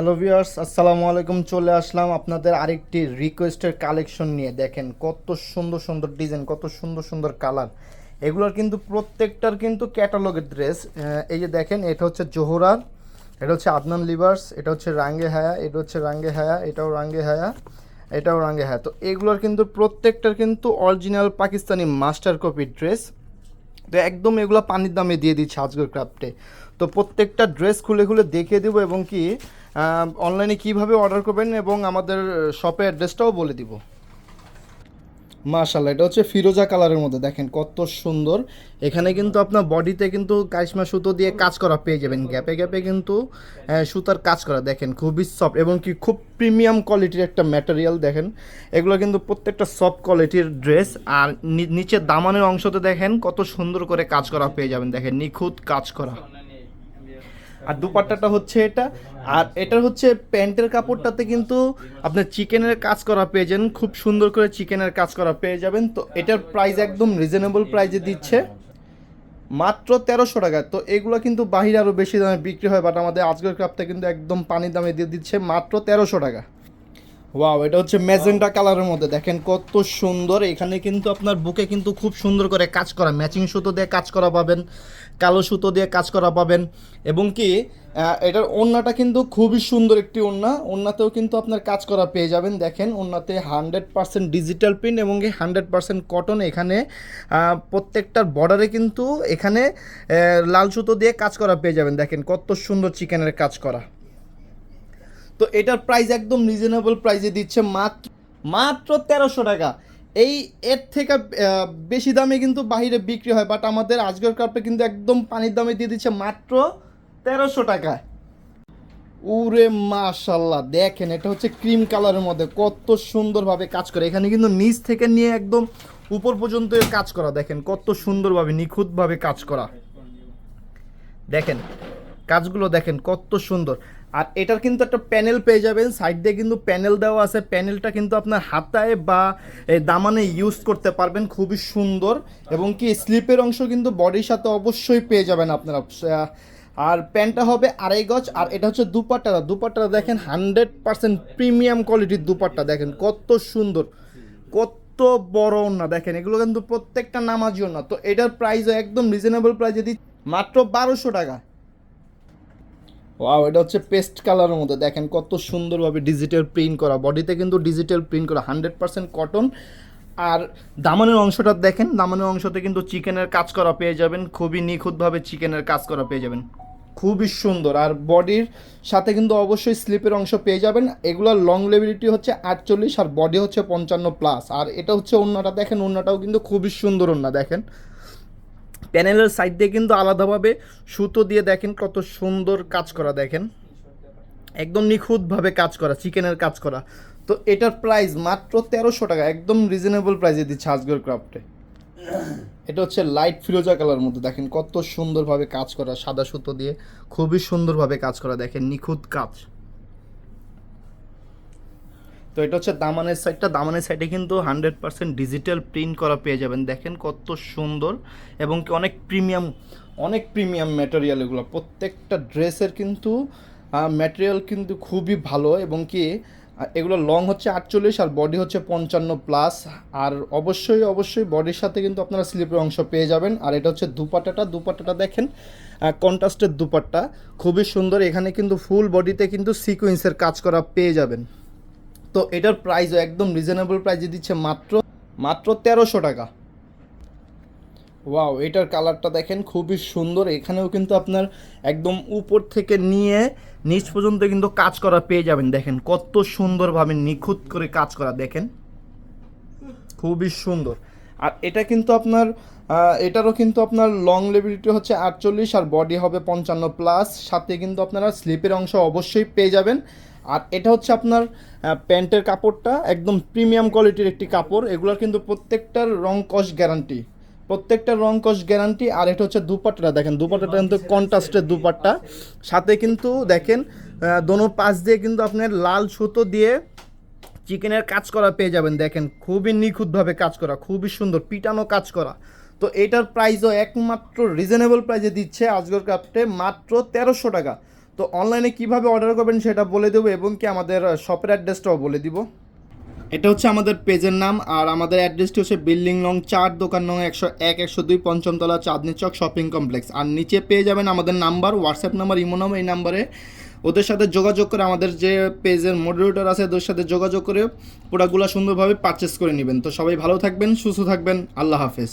Hello viewers আসসালামু আলাইকুম চলে আসলাম আপনাদের আরেকটি রিকোয়েস্টের কালেকশন নিয়ে। দেখেন কত সুন্দর সুন্দর ডিজাইন কত সুন্দর সুন্দর কালার এগুলোর কিন্তু প্রত্যেকটার কিন্তু ক্যাটালগের ড্রেস এই যে দেখেন, এটা হচ্ছে জোহরার, এটা হচ্ছে আদনান লিভার্স এটা হচ্ছে রাঙ্গে হায়া, এটা হচ্ছে রাঙ্গে হায়া, এটাও রাঙ্গে হায়া, এটাও রাঙ্গে হায়া। তো এগুলোর কিন্তু প্রত্যেকটার কিন্তু original Pakistani master copy dress তো একদম এগুলো পানির দামে দিয়ে দিচ্ছে আজকের ক্রাফটে তো প্রত্যেকটা ড্রেস খুলে খুলে দেখিয়ে দেবো এবং কি অনলাইনে কীভাবে অর্ডার করবেন এবং আমাদের শপের অ্যাড্রেসটাও বলে দিব। মাশাল্লাহ এটা হচ্ছে ফিরোজা কালারের মধ্যে, দেখেন কত সুন্দর। এখানে কিন্তু আপনার বডিতে কিন্তু কাইসমা সুতো দিয়ে কাজ করা পেয়ে যাবেন। গ্যাপে গ্যাপে কিন্তু সুতার কাজ করা, দেখেন খুবই সফট এবং কি খুব প্রিমিয়াম কোয়ালিটির একটা ম্যাটেরিয়াল দেখেন। এগুলো কিন্তু প্রত্যেকটা সফট কোয়ালিটির ড্রেস আর নি- নিচের দামানের অংশতে দেখেন কত সুন্দর করে কাজ করা পেয়ে যাবেন, দেখেন নিখুঁত কাজ করা। আর দুপাট্টাটা হচ্ছে এটা। আর এটা হচ্ছে প্যান্টের কাপড়টাতে কিন্তু আপনার চিকেনের কাজ করা পেয়ে যাবেন, খুব সুন্দর করে চিকেনের কাজ করা পেয়ে যাবেন। তো এটার প্রাইস একদম রিজনেবল প্রাইসে দিচ্ছে। মাত্র তেরোশো টাকা। তো এগুলো কিন্তু বাহিরে আরও বেশি দামে বিক্রি হয় বাট আমাদের আজকের ক্রাপটা কিন্তু একদম পানির দামে দিয়ে দিচ্ছে। মাত্র তেরোশো টাকা। ওয়াও এটা হচ্ছে ম্যাজেন্টা কালারের মধ্যে। দেখেন কত সুন্দর। এখানে কিন্তু আপনার বুকে কিন্তু খুব সুন্দর করে কাজ করা। ম্যাচিং সুতো দিয়ে কাজ করা পাবেন, কালো সুতো দিয়ে কাজ করা পাবেন। এবং কি এটার ওড়নাটা কিন্তু খুবই সুন্দর একটি ওড়না ওড়নাতেও কিন্তু আপনার কাজ করা পেয়ে যাবেন। দেখেন ওড়নাতে হান্ড্রেড পার্সেন্ট ডিজিটাল প্রিন্ট এবং কি হান্ড্রেড পার্সেন্ট কটন এখানে প্রত্যেকটার বর্ডারে কিন্তু এখানে লাল সুতো দিয়ে কাজ করা পেয়ে যাবেন। দেখেন কত সুন্দর চিকেনের কাজ করা। তো এটার প্রাইস একদম রিজনেবল প্রাইসে দিচ্ছে মাত্র মাত্র তেরোশো টাকা। এই, এর থেকে বেশি দামে কিন্তু বাইরে বিক্রি হয় বাট আমাদের আজকের কাপে কিন্তু একদম পানির দামে দিয়ে দিচ্ছে মাত্র তেরোশো টাকায় উরে মাশাল্লাহ, দেখেন, এটা হচ্ছে ক্রিম কালারের মধ্যে কত সুন্দরভাবে কাজ করে। এখানে কিন্তু নিচ থেকে নিয়ে একদম উপর পর্যন্ত কাজ করা, দেখেন, কত সুন্দরভাবে, নিখুঁতভাবে কাজ করা। দেখেন, কাজগুলো দেখেন কত সুন্দর। আর এটার কিন্তু একটা প্যানেল পেয়ে যাবেন। সাইড দিয়ে কিন্তু প্যানেল দেওয়া আছে। প্যানেলটা কিন্তু আপনার হাতায় বা দামানে ইউজ করতে পারবেন। খুবই সুন্দর। এবং কি স্লিপের অংশ কিন্তু বডির সাথে অবশ্যই পেয়ে যাবেন আপনারা। আর প্যান্টটা হবে আড়াই গজ। আর এটা হচ্ছে দুপাট্টাটা দুপাট্টাটা দেখেন হান্ড্রেড পার্সেন্ট প্রিমিয়াম কোয়ালিটির দুপাট্টা। দেখেন কত সুন্দর। কত বড় না দেখেন, এগুলো কিন্তু প্রত্যেকটা নামাজিও না। তো এটার প্রাইসও একদম রিজনেবল প্রাইসে দিই মাত্র বারোশো টাকা। ওয়াও এটা হচ্ছে পেস্ট কালারের মধ্যে। দেখেন কত সুন্দরভাবে ডিজিটাল প্রিন্ট করা। বডিতে কিন্তু ডিজিটাল প্রিন্ট করা। হান্ড্রেড পার্সেন্ট কটন আর দামানের অংশটা দেখেন। দামানের অংশতে কিন্তু চিকেনের কাজ করা পেয়ে যাবেন। খুবই নিখুঁতভাবে চিকেনের কাজ করা পেয়ে যাবেন। খুবই সুন্দর। আর বডির সাথে কিন্তু অবশ্যই স্লিপের অংশ পেয়ে যাবেন। এগুলোর লং লেবিলিটি হচ্ছে আটচল্লিশ আর বডি হচ্ছে পঞ্চান্ন প্লাস আর এটা হচ্ছে অন্যটা দেখেন অন্যটাও কিন্তু খুবই সুন্দর অন্য দেখেন। প্যানেলের সাইড দিয়ে কিন্তু আলাদাভাবে সুতো দিয়ে দেখেন কত সুন্দর কাজ করা, দেখেন। একদম নিখুঁতভাবে কাজ করা, চিকেনের কাজ করা। তো এটার প্রাইস মাত্র তেরোশো টাকা, একদম রিজনেবল প্রাইসে দিচ্ছে আজগর ক্রাফটে এটা হচ্ছে লাইট ফিরোজা কালার মধ্যে, দেখেন কত সুন্দরভাবে কাজ করা, সাদা সুতো দিয়ে খুবই সুন্দরভাবে কাজ করা, দেখেন নিখুঁত কাজ। তো এটা হচ্ছে দামানের সাইডটা দামানের সাইডে কিন্তু হান্ড্রেড পার্সেন্ট ডিজিটাল প্রিন্ট করা পেয়ে যাবেন। দেখেন কত সুন্দর এবং কি অনেক প্রিমিয়াম অনেক প্রিমিয়াম ম্যাটেরিয়াল এগুলো। প্রত্যেকটা ড্রেসের কিন্তু ম্যাটেরিয়াল কিন্তু খুবই ভালো এবং কি এগুলো লং হচ্ছে আটচল্লিশ আর বডি হচ্ছে পঞ্চান্ন প্লাস আর অবশ্যই অবশ্যই বডির সাথে কিন্তু আপনারা স্লিপের অংশ পেয়ে যাবেন। আর এটা হচ্ছে দুপাট্টাটা। দুপাট্টাটা দেখেন কন্ট্রাস্টের দুপাট্টা। খুবই সুন্দর। এখানে কিন্তু ফুল বডিতে কিন্তু সিকোয়েন্সের কাজ করা পেয়ে যাবেন। তো এটার প্রাইসও একদম রিজনেবল প্রাইসে দিচ্ছে মাত্র মাত্র তেরোশো টাকা। ওয়াও এটার কালারটা দেখেন খুবই সুন্দর। এখানেও কিন্তু আপনার একদম উপর থেকে নিয়ে নিচ পর্যন্ত কিন্তু কাজ করা পেয়ে যাবেন। দেখেন কত সুন্দরভাবে নিখুঁত করে কাজ করা, দেখেন। খুবই সুন্দর। আর এটা কিন্তু আপনার এটারও কিন্তু আপনার লং লেবিলিটি হচ্ছে আটচল্লিশ, আর বডি হবে পঞ্চান্ন প্লাস সাথে কিন্তু আপনারা স্লিপের অংশ অবশ্যই পেয়ে যাবেন। আর এটা হচ্ছে আপনার প্যান্টের কাপড়টা, একদম প্রিমিয়াম কোয়ালিটির একটি কাপড়। এগুলোর কিন্তু প্রত্যেকটার রং কস গ্যারান্টি প্রত্যেকটা রং কস গ্যারান্টি আর এটা হচ্ছে দুপাট্টাটা দেখেন। দুপাট্টাটা কিন্তু কন্ট্রাস্টের দুপাট্টা। সাথে কিন্তু দেখেন দোনো পাশ দিয়ে কিন্তু আপনার লাল সুতো দিয়ে চিকেনের কাজ করা পেয়ে যাবেন। দেখেন, খুবই নিখুঁতভাবে কাজ করা, খুবই সুন্দর, পিটানো কাজ করা। তো এটার প্রাইসও একমাত্র রিজনেবল প্রাইসে দিচ্ছে আজগর কাপটে মাত্র তেরোশো টাকা। তো অনলাইনে কীভাবে অর্ডার করবেন সেটা বলে দেবো এবং কি আমাদের শপের অ্যাড্রেসটাও বলে দিব। এটা হচ্ছে আমাদের পেজের নাম আর আমাদের অ্যাড্রেসটি হচ্ছে বিল্ডিং নং চার, দোকান নং একশো এক, একশো দুই পঞ্চমতলা চাঁদনি চক শপিং কমপ্লেক্স আর নিচে পেয়ে যাবেন আমাদের number WhatsApp number imo number, এই নাম্বারে ওদের সাথে যোগাযোগ করে আমাদের যে পেজের মডারেটর আছে, ওদের সাথে যোগাযোগ করে প্রোডাক্টগুলো সুন্দরভাবে পারচেস করে নেবেন। তো সবাই ভালো থাকবেন, সুস্থ থাকবেন, আল্লাহ হাফেজ।